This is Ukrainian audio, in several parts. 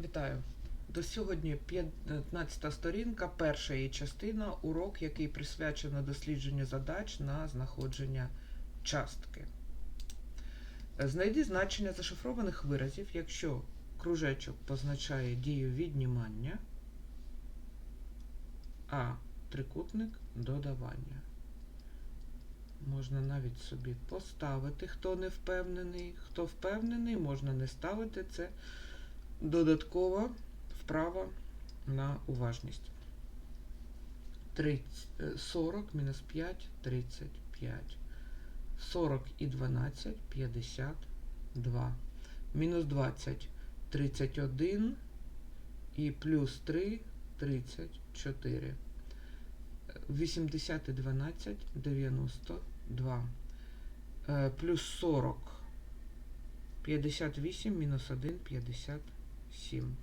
Вітаю. До сьогодні 15 сторінка, перша її частина, урок, який присвячено дослідженню задач на знаходження частки. Знайди значення зашифрованих виразів, якщо кружечок позначає дію віднімання, а трикутник додавання. Можна навіть собі поставити, хто не впевнений. Хто впевнений, можна не ставити це додаткова вправа на уважність. 30, 40 е, мінус 5, 35. 40 і 12, 52. Мінус 20, 31 і плюс 3, 34. 80 і 12, 92. Е, плюс 40, 58, мінус 1, 50. 7.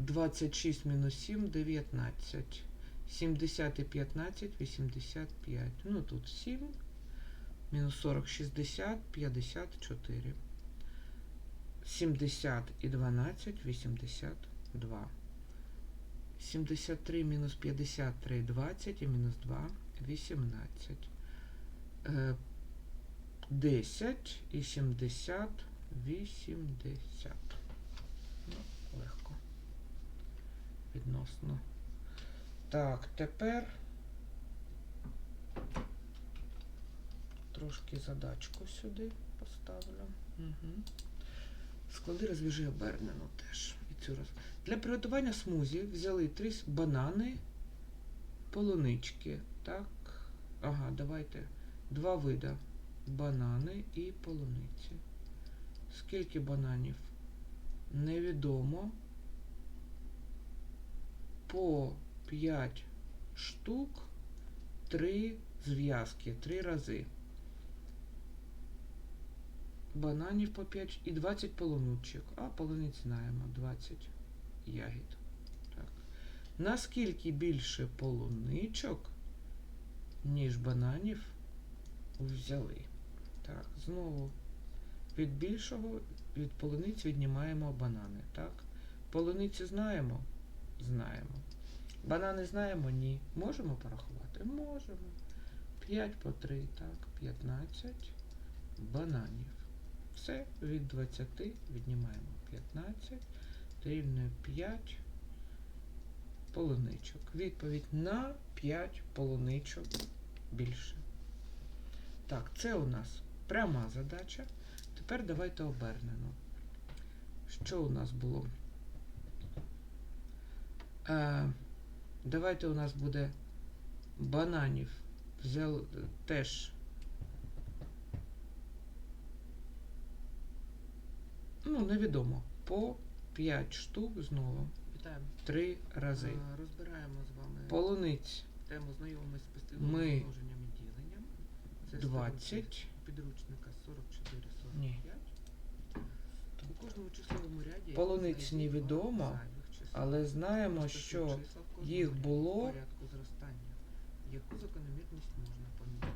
26 мінус 7, 19. 70 і 15, 85. Ну тут 7. Мінус 40, 60, 54. 70 і 12, 82. 73 мінус 53, 20 і мінус 2, 18. 10 і 70. 80. Ну, легко. Відносно. Так, тепер трошки задачку сюди поставлю. Угу. Склади розв'яжи обернену теж. І цю роз... Для приготування смузі взяли три банани, полунички. Так. Ага, давайте. Два вида. Банани і полуниці. Скільки бананів? Невідомо. По 5 штук, 3 зв'язки, 3 рази. Бананів по 5 і 20 полуничок. А полуниць знаємо, 20 ягід. Так. Наскільки більше полуничок, ніж бананів, взяли? Так, знову від більшого, від полуниць віднімаємо банани. Так? Полуниці знаємо? Знаємо. Банани знаємо? Ні. Можемо порахувати? Можемо. 5 по 3, так, 15 бананів. Все, від 20 віднімаємо 15, рівне 5 полуничок. Відповідь на 5 полуничок більше. Так, це у нас пряма задача. Тепер давайте обернемо. Що у нас було? Е, давайте у нас буде бананів. Взяв теж. Ну, невідомо. По 5 штук знову. Вітаємо. 3 рази. Е, Розбираємо з вами Полуниць тему знайомими з постійним Ми множенням і діленням. Це 20. Підручника 44-45. Ні. У кожному числовому ряді зайвих числа. Але знаємо, що їх було- порядку зростання. Яку закономірність можна помітити?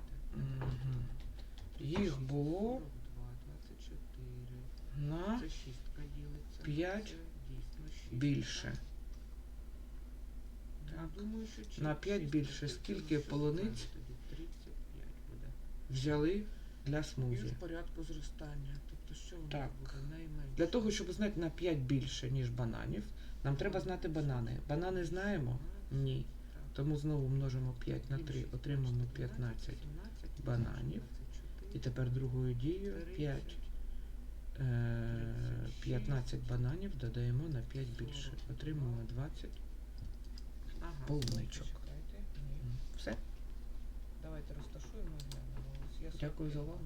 Їх було 42, 24. на Це шістка ділиться. п'ять Це дійсно шість. більше. Так. думаю, що На п'ять шість більше. Скільки що полуниць? 35 буде. Взяли для І в порядку зростання. Тобто що воно Так. буде найменше? Для того, щоб знати на 5 більше, ніж бананів, нам треба знати банани. Банани знаємо? Ні. Тому знову множимо 5 на 3, Більше. отримаємо 15. бананів. І тепер другою дією 5. 30, Е, 15 бананів додаємо на 5 більше. Отримуємо 20. Ага, полуничок. Все. Давайте розташуємо Jack Gözal var?